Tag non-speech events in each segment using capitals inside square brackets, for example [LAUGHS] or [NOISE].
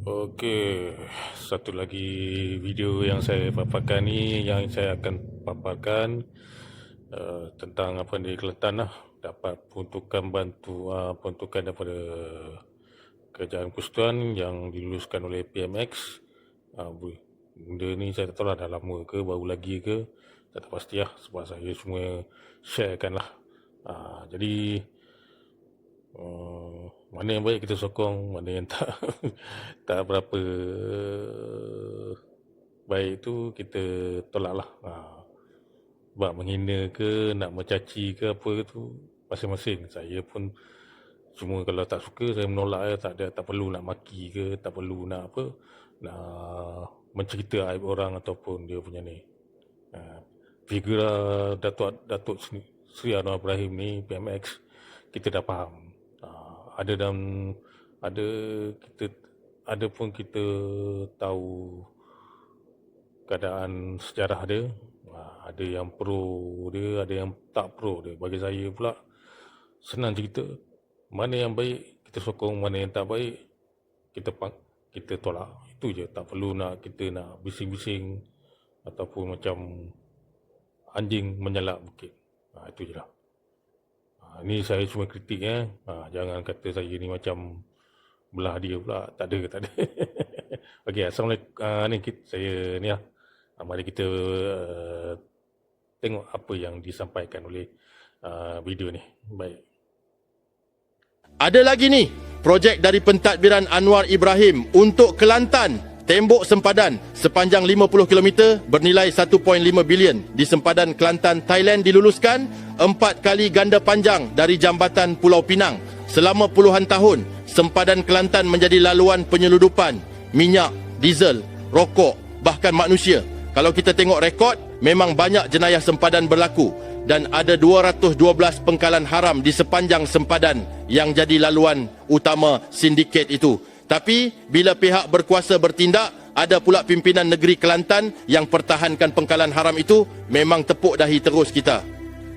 Okey, satu lagi video yang saya paparkan ni yang saya akan paparkan uh, tentang apa di Kelantan lah dapat peruntukan bantu uh, peruntukan daripada kerajaan persekutuan yang diluluskan oleh PMX. Uh, benda ni saya tak tahu lah dah lama ke baru lagi ke tak tahu pasti lah sebab saya semua sharekan lah. Uh, jadi uh, mana yang baik kita sokong, mana yang tak [LAUGHS] tak berapa baik tu kita tolak lah. Ha. Sebab menghina ke, nak mencaci ke apa tu, masing-masing. Saya pun cuma kalau tak suka saya menolak ya, tak ada tak perlu nak maki ke, tak perlu nak apa, nak mencerita aib orang ataupun dia punya ni. Ha. Figura Datuk Datuk Sri Anwar Ibrahim ni PMX kita dah faham. Ada dalam ada kita ada pun kita tahu keadaan sejarah dia. Ha, ada yang pro dia ada yang tak pro dia. Bagi saya pula senang cerita. Mana yang baik kita sokong. Mana yang tak baik kita kita tolak. Itu je. Tak perlu nak kita nak bising-bising ataupun macam anjing menyalak bukit. Ha, itu je lah ha, ni saya cuma kritik eh. ha, jangan kata saya ni macam belah dia pula. Tak ada tak ada? [LAUGHS] Okey, assalamualaikum. Uh, ni kita, saya ni lah. Uh, mari kita uh, tengok apa yang disampaikan oleh uh, video ni. Baik. Ada lagi ni. Projek dari pentadbiran Anwar Ibrahim untuk Kelantan tembok sempadan sepanjang 50 km bernilai 1.5 bilion. Di sempadan Kelantan Thailand diluluskan empat kali ganda panjang dari jambatan Pulau Pinang. Selama puluhan tahun sempadan Kelantan menjadi laluan penyeludupan. Minyak, diesel, rokok bahkan manusia. Kalau kita tengok rekod memang banyak jenayah sempadan berlaku. Dan ada 212 pengkalan haram di sepanjang sempadan yang jadi laluan utama sindiket itu. Tapi bila pihak berkuasa bertindak, ada pula pimpinan negeri Kelantan yang pertahankan pengkalan haram itu, memang tepuk dahi terus kita.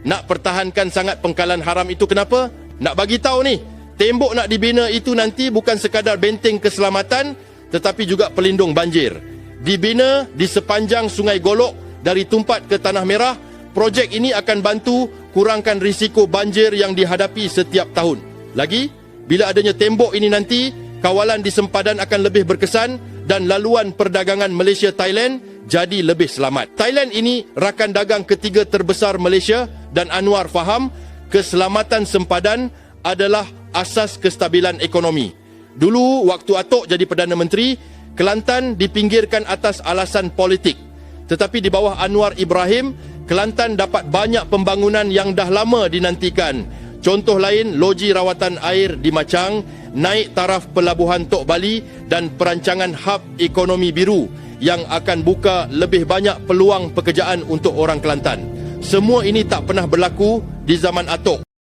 Nak pertahankan sangat pengkalan haram itu kenapa? Nak bagi tahu ni, tembok nak dibina itu nanti bukan sekadar benteng keselamatan tetapi juga pelindung banjir. Dibina di sepanjang Sungai Golok dari Tumpat ke Tanah Merah, projek ini akan bantu kurangkan risiko banjir yang dihadapi setiap tahun. Lagi, bila adanya tembok ini nanti, kawalan di sempadan akan lebih berkesan dan laluan perdagangan Malaysia-Thailand jadi lebih selamat. Thailand ini rakan dagang ketiga terbesar Malaysia dan Anwar faham keselamatan sempadan adalah asas kestabilan ekonomi. Dulu waktu Atok jadi Perdana Menteri, Kelantan dipinggirkan atas alasan politik. Tetapi di bawah Anwar Ibrahim, Kelantan dapat banyak pembangunan yang dah lama dinantikan. Contoh lain, loji rawatan air di Macang, naik taraf pelabuhan Tok Bali dan perancangan hub ekonomi biru yang akan buka lebih banyak peluang pekerjaan untuk orang Kelantan. Semua ini tak pernah berlaku di zaman Atok.